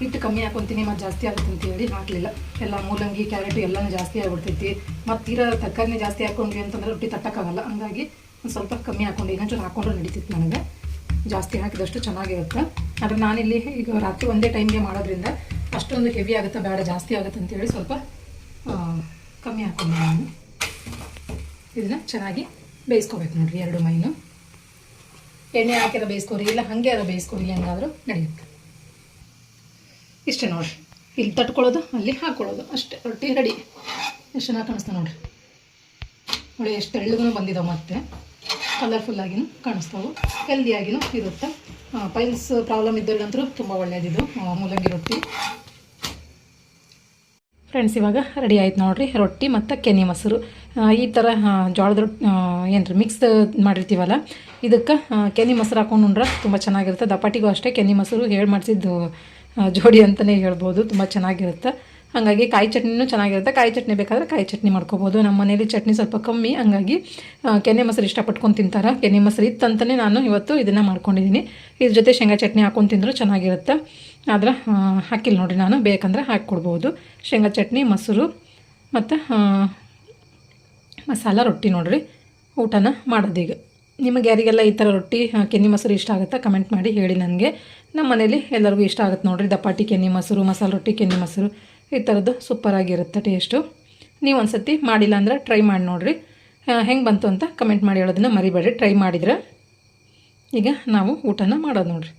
ಹಿಟ್ಟು ಕಮ್ಮಿ ಹಾಕೊತೀನಿ, ಮತ್ತು ಜಾಸ್ತಿ ಆಗುತ್ತೆ ಅಂತ ಹೇಳಿ ಹಾಕಲಿಲ್ಲ. ಎಲ್ಲ ಮೂಲಂಗಿ, ಕ್ಯಾರೆಟ್ ಎಲ್ಲನೂ ಜಾಸ್ತಿ ಆಗಿಬಿಡ್ತೈತಿ. ಮತ್ತು ತೀರಾ ತರಕಾರಿನೇ ಜಾಸ್ತಿ ಹಾಕೊಂಡ್ವಿ ಅಂತಂದ್ರೆ ರೊಟ್ಟಿ ತಟ್ಟಕ್ಕಾಗಲ್ಲ. ಹಂಗಾಗಿ ಒಂದು ಸ್ವಲ್ಪ ಕಮ್ಮಿ ಹಾಕೊಂಡು ಇನ್ನೊಂಚೂರು ಹಾಕೊಂಡ್ರೆ ನಡೀತಿತ್ತು ನನಗೆ. ಜಾಸ್ತಿ ಹಾಕಿದಷ್ಟು ಚೆನ್ನಾಗಿರುತ್ತೆ. ಆದರೆ ನಾನಿಲ್ಲಿ ಈಗ ರಾತ್ರಿ ಒಂದೇ ಟೈಮ್ಗೆ ಮಾಡೋದ್ರಿಂದ ಅಷ್ಟೊಂದು ಹೆವಿ ಆಗುತ್ತೆ, ಬೇಡ, ಜಾಸ್ತಿ ಆಗುತ್ತೆ ಅಂತೇಳಿ ಸ್ವಲ್ಪ ಕಮ್ಮಿ ಹಾಕೊಂಡು ನಾನು. ಇದನ್ನ ಚೆನ್ನಾಗಿ ಬೇಯಿಸ್ಕೋಬೇಕು ನೋಡಿರಿ ಎರಡು ಮೈನು. ಎಣ್ಣೆ ಹಾಕಿರ ಬೇಯಿಸ್ಕೊರಿ ಇಲ್ಲ ಹಾಗೆ ಅದ ಬೇಯಿಸ್ಕೊರಿ ಹೆಂಗಾದ್ರೂ ನಡೆಯುತ್ತೆ. ಇಷ್ಟೇ ನೋಡ್ರಿ. ಇಲ್ಲಿ ತಟ್ಕೊಳ್ಳೋದು ಅಲ್ಲಿ ಹಾಕ್ಕೊಳ್ಳೋದು ಅಷ್ಟೇ. ರೊಟ್ಟಿ ರೆಡಿ. ಎಷ್ಟು ಚೆನ್ನಾಗಿ ಕಾಣಿಸ್ತಾ ನೋಡ್ರಿ. ನೋಡಿ ಎಷ್ಟು ತೆಳ್ಳಗೂ ಬಂದಿದ್ದಾವೆ ಮತ್ತೆ. ಕಲರ್ಫುಲ್ಲಾಗಿನೂ ಕಾಣಿಸ್ತಾವೆ. ಹೆಲ್ದಿಯಾಗಿನೂ ಇರುತ್ತೆ. ಪೈಲ್ಸ್ ಪ್ರಾಬ್ಲಮ್ ಇದ್ದವ್ರಿಗಂತೂ ತುಂಬ ಒಳ್ಳೆಯದಿದು ಆ, ಮೂಲಂಗಿ ರೊಟ್ಟಿ. ಫ್ರೆಂಡ್ಸ್ ಇವಾಗ ರೆಡಿ ಆಯ್ತು ನೋಡ್ರಿ. ರೊಟ್ಟಿ ಮತ್ತು ಕೆನೆ ಮೊಸರು. ಈ ಥರ ಜೋಳದ ಏನು ಮಿಕ್ಸ್ ಮಾಡಿರ್ತೀವಲ್ಲ? ಇದಕ್ಕೆ ಕೆನೆ ಮೊಸರು ಹಾಕೊಂಡು ಉಂಡ್ರೆ ತುಂಬ ಚೆನ್ನಾಗಿರುತ್ತೆ. ದಪಾಟಿಗೂ ಅಷ್ಟೇ ಕೆನೆ ಮೊಸರು ಹೇಳಿ ಮಾಡಿಸಿದ್ದು ಜೋಡಿ ಅಂತಲೇ ಹೇಳ್ಬೋದು. ತುಂಬ ಚೆನ್ನಾಗಿರುತ್ತೆ. ಹಾಗಾಗಿ ಕಾಯಿ ಚಟ್ನಿನೂ ಚೆನ್ನಾಗಿರುತ್ತೆ. ಕಾಯಿ ಚಟ್ನಿ ಬೇಕಾದರೆ ಕಾಯಿ ಚಟ್ನಿ ಮಾಡ್ಕೋಬೋದು. ನಮ್ಮ ಮನೇಲಿ ಚಟ್ನಿ ಸ್ವಲ್ಪ ಕಮ್ಮಿ. ಹಂಗಾಗಿ ಕೆನೆ ಮೊಸರು ಇಷ್ಟಪಟ್ಕೊಂಡು ತಿಂತಾರೆ. ಕೆನೆ ಮೊಸರು ಇತ್ತಂತಲೇ ನಾನು ಇವತ್ತು ಇದನ್ನು ಮಾಡ್ಕೊಂಡಿದ್ದೀನಿ ಇದ್ರ ಜೊತೆ ಶೇಂಗಾ ಚಟ್ನಿ ಹಾಕೊಂಡು ತಿಂದರೂ ಚೆನ್ನಾಗಿರುತ್ತೆ. ಆದರೆ ಹಾಕಿಲ್ಲ ನೋಡಿರಿ ನಾನು. ಬೇಕಂದ್ರೆ ಹಾಕ್ಕೊಡ್ಬೋದು. ಶೇಂಗಾ ಚಟ್ನಿ, ಮೊಸರು, ಮತ್ತು ಮಸಾಲ ರೊಟ್ಟಿ ನೋಡ್ರಿ, ಊಟನ ಮಾಡೋದೀಗ. ನಿಮಗೆ ಯಾರಿಗೆಲ್ಲ ಈ ಥರ ರೊಟ್ಟಿ ಕೆನ್ನಿ ಕೆನೆ ಮೊಸರು ಇಷ್ಟ ಆಗುತ್ತಾ ಕಮೆಂಟ್ ಮಾಡಿ ಹೇಳಿ ನನಗೆ. ನಮ್ಮ ಮನೇಲಿ ಎಲ್ಲರಿಗೂ ಇಷ್ಟ ಆಗುತ್ತೆ ನೋಡ್ರಿ ದಪಾಟಿ ಕೆನ್ನಿ ಮೊಸರು, ಮಸಾಲೆ ರೊಟ್ಟಿ ಕೆನ್ನಿ ಮೊಸರು, ಈ ಥರದ್ದು ಸೂಪರಾಗಿರುತ್ತೆ ಟೇಸ್ಟು ನೀವು ಒಂದ್ಸತಿ ಮಾಡಿಲ್ಲ ಅಂದ್ರೆ ಟ್ರೈ ಮಾಡಿ ನೋಡಿರಿ. ಹೆಂಗೆ ಬಂತು ಅಂತ ಕಮೆಂಟ್ ಮಾಡಿ ಹೇಳೋದನ್ನ ಮರಿಬೇಡ್ರಿ ಟ್ರೈ ಮಾಡಿದ್ರೆ ಈಗ ನಾವು ಊಟನ ಮಾಡೋದು ನೋಡ್ರಿ.